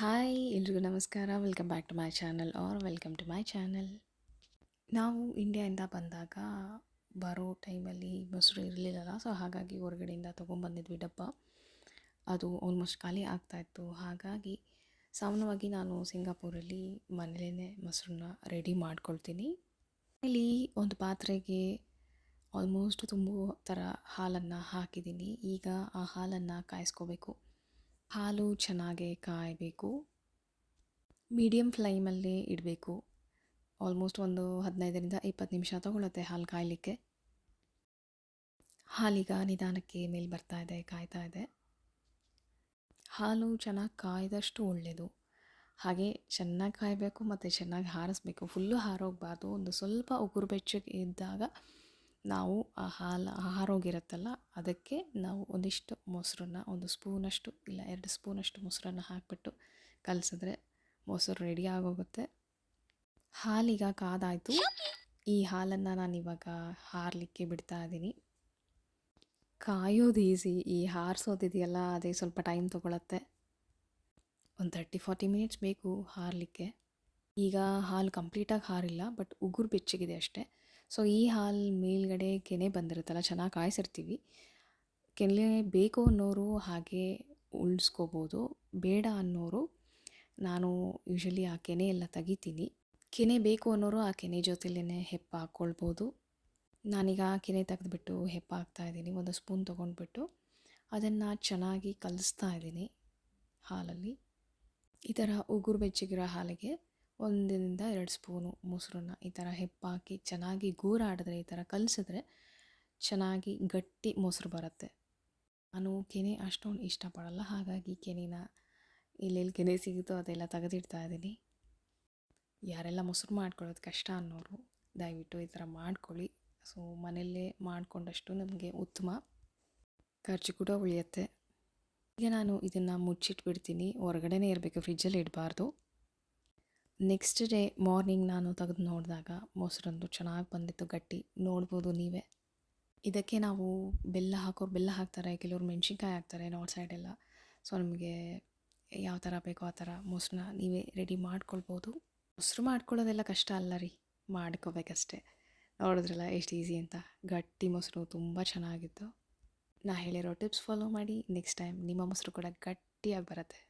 Hi, ಎಲ್ರಿಗೂ ನಮಸ್ಕಾರ. Welcome back to my channel or welcome to my channel. ನಾವು ಇಂಡಿಯಾಯಿಂದ ಬಂದಾಗ ಬರೋ ಟೈಮಲ್ಲಿ ಮೊಸರು ಇರಲಿಲ್ಲಲ್ಲ, ಸೊ ಹಾಗಾಗಿ ಹೊರಗಡೆಯಿಂದ ತೊಗೊಂಬಂದಿದ್ವಿ ಡಬ್ಬ. ಅದು ಆಲ್ಮೋಸ್ಟ್ ಖಾಲಿ ಆಗ್ತಾಯಿತ್ತು ಹಾಗಾಗಿ ಸಾಮಾನ್ಯವಾಗಿ ನಾನು ಸಿಂಗಾಪುರಲ್ಲಿ ಮನೇಲೇ ಮೊಸರನ್ನ ರೆಡಿ ಮಾಡ್ಕೊಳ್ತೀನಿ. ಇಲ್ಲಿ ಒಂದು ಪಾತ್ರೆಗೆ ಆಲ್ಮೋಸ್ಟ್ ತುಂಬ ಥರ ಹಾಲನ್ನು ಹಾಕಿದ್ದೀನಿ. ಈಗ ಆ ಹಾಲನ್ನು ಕಾಯಿಸ್ಕೋಬೇಕು. ಹಾಲು ಚೆನ್ನಾಗಿ ಕಾಯಬೇಕು. ಮೀಡಿಯಮ್ ಫ್ಲೈಮಲ್ಲೇ ಇಡಬೇಕು. ಆಲ್ಮೋಸ್ಟ್ ಒಂದು ಹದಿನೈದರಿಂದ ಇಪ್ಪತ್ತು ನಿಮಿಷ ತಗೊಳ್ಳುತ್ತೆ ಹಾಲು ಕಾಯಲಿಕ್ಕೆ. ಹಾಲೀಗ ನಿಧಾನಕ್ಕೆ ಮೇಲೆ ಬರ್ತಾ ಇದೆ, ಕಾಯ್ತಾ ಇದೆ. ಹಾಲು ಚೆನ್ನಾಗಿ ಕಾಯ್ದಷ್ಟು ಒಳ್ಳೆಯದು ಹಾಗೆ ಚೆನ್ನಾಗಿ ಕಾಯಬೇಕು ಮತ್ತು ಚೆನ್ನಾಗಿ ಹಾರಿಸ್ಬೇಕು. ಫುಲ್ಲು ಹಾರೋಗ್ಬಾರ್ದು. ಒಂದು ಸ್ವಲ್ಪ ಉಗುರು ಬೆಚ್ಚಗೆ ಇದ್ದಾಗ ನಾವು ಆ ಹಾಲು ಹಾರೋಗಿರುತ್ತಲ್ಲ ಅದಕ್ಕೆ ನಾವು ಒಂದಿಷ್ಟು ಮೊಸರನ್ನ, ಒಂದು ಸ್ಪೂನಷ್ಟು ಇಲ್ಲ ಎರಡು ಸ್ಪೂನಷ್ಟು ಮೊಸರನ್ನ ಹಾಕಿಬಿಟ್ಟು ಕಲಸಿದ್ರೆ ಮೊಸರು ರೆಡಿ ಆಗೋಗುತ್ತೆ. ಹಾಲೀಗ ಕಾದಾಯಿತು. ಈ ಹಾಲನ್ನು ನಾನು ಇವಾಗ ಹಾರಲಿಕ್ಕೆ ಬಿಡ್ತಾ ಇದ್ದೀನಿ. ಕಾಯೋದು ಈಸಿ ಈ ಹಾರಿಸೋದಿದೆಯಲ್ಲ, ಅದೇ ಸ್ವಲ್ಪ ಟೈಮ್ ತೊಗೊಳತ್ತೆ. ಒಂದು ತರ್ಟಿ ಫಾರ್ಟಿ ಮಿನಿಟ್ಸ್ ಬೇಕು ಹಾರಲಿಕ್ಕೆ. ಈಗ ಹಾಲು ಕಂಪ್ಲೀಟಾಗಿ ಹಾರಿಲ್ಲ ಬಟ್ ಉಗುರು ಬೆಚ್ಚಗಿದೆ ಅಷ್ಟೇ ಸೊ, ಈ ಹಾಲು ಮೇಲ್ಗಡೆ ಕೆನೆ ಬಂದಿರುತ್ತಲ್ಲ, ಚೆನ್ನಾಗಿ ಕಾಯಿಸಿರ್ತೀವಿ. ಕೆನೆ ಬೇಕು ಅನ್ನೋರು ಹಾಗೆ ಉಳಿಸ್ಕೋಬೋದು. ಬೇಡ ಅನ್ನೋರು ನಾನು ಯೂಶಲಿ ಆ ಕೆನೆ ಎಲ್ಲ ತೆಗಿತೀನಿ. ಕೆನೆ ಬೇಕು ಅನ್ನೋರು ಆ ಕೆನೆ ಜೊತೆಲೇ ಹೆಪ್ಪ ಹಾಕ್ಕೊಳ್ಬೋದು. ನಾನೀಗ ಆ ಕೆನೆ ತೆಗೆದುಬಿಟ್ಟು ಹೆಪ್ಪ ಹಾಕ್ತಾ ಇದ್ದೀನಿ. ಒಂದು ಸ್ಪೂನ್ ತೊಗೊಂಡ್ಬಿಟ್ಟು ಅದನ್ನು ಚೆನ್ನಾಗಿ ಕಲಿಸ್ತಾ ಇದ್ದೀನಿ ಹಾಲಲ್ಲಿ. ಈ ಥರ ಉಗುರು ಬೆಚ್ಚಗಿರೋ ಹಾಲಿಗೆ ಒಂದರಿಂದ ಎರಡು ಸ್ಪೂನು ಮೊಸರನ್ನ ಈ ಥರ ಹೆಪ್ಪಾಕಿ ಚೆನ್ನಾಗಿ ಗೂರಾಡಿದ್ರೆ, ಈ ಥರ ಕಲಸಿದ್ರೆ ಚೆನ್ನಾಗಿ ಗಟ್ಟಿ ಮೊಸರು ಬರುತ್ತೆ. ನಾನು ಕೆನೆ ಅಷ್ಟೊಂದು ಇಷ್ಟಪಡಲ್ಲ, ಹಾಗಾಗಿ ಕೆನೆನ ಎಲ್ಲೆಲ್ಲಿ ಕೆನೆ ಸಿಗುತ್ತೋ ಅದೆಲ್ಲ ತೆಗೆದಿಡ್ತಾ ಇದ್ದೀನಿ. ಯಾರೆಲ್ಲ ಮೊಸರು ಮಾಡ್ಕೊಳ್ಳೋದು ಕಷ್ಟ ಅನ್ನೋರು, ದಯವಿಟ್ಟು ಈ ಥರ ಮಾಡ್ಕೊಳ್ಳಿ. ಸೊ, ಮನೆಯಲ್ಲೇ ಮಾಡಿಕೊಂಡಷ್ಟು ನಮಗೆ ಉತ್ತಮ. ಖರ್ಚು ಕೂಡ ಉಳಿಯುತ್ತೆ. ಈಗ ನಾನು ಇದನ್ನು ಮುಚ್ಚಿಟ್ಬಿಡ್ತೀನಿ. ಹೊರಗಡೆನೇ ಇರಬೇಕು, ಫ್ರಿಜ್ಜಲ್ಲಿ ಇಡಬಾರ್ದು. ನೆಕ್ಸ್ಟ್ ಡೇ ಮಾರ್ನಿಂಗ್ ನಾನು ತೆಗೆದು ನೋಡಿದಾಗ ಮೊಸರೊಂದು ಚೆನ್ನಾಗಿ ಬಂದಿತ್ತು ಗಟ್ಟಿ. ನೋಡ್ಬೋದು ನೀವೇ. ಇದಕ್ಕೆ ನಾವು ಬೆಲ್ಲ ಹಾಕೋರು ಬೆಲ್ಲ ಹಾಕ್ತಾರೆ, ಕೆಲವರು ಮೆಣಸಿನ್ಕಾಯಿ ಹಾಕ್ತಾರೆ ನಾರ್ತ್ ಸೈಡೆಲ್ಲ ಸೊ ನಮಗೆ ಯಾವ ಥರ ಬೇಕೋ ಆ ಥರ ಮೊಸರನ್ನ ನೀವೇ ರೆಡಿ ಮಾಡ್ಕೊಳ್ಬೋದು. ಮೊಸರು ಮಾಡ್ಕೊಳ್ಳೋದೆಲ್ಲ ಕಷ್ಟ ಅಲ್ಲ ರೀ, ಮಾಡ್ಕೋಬೇಕಷ್ಟೇ. ನೋಡಿದ್ರಲ್ಲ ಎಷ್ಟು ಈಸಿ ಅಂತ. ಗಟ್ಟಿ ಮೊಸರು ತುಂಬ ಚೆನ್ನಾಗಿತ್ತು. ನಾ ಹೇಳಿರೋ ಟಿಪ್ಸ್ ಫಾಲೋ ಮಾಡಿ ನೆಕ್ಸ್ಟ್ ಟೈಮ್ ನಿಮ್ಮ ಮೊಸರು ಕೂಡ ಗಟ್ಟಿಯಾಗಿ ಬರುತ್ತೆ.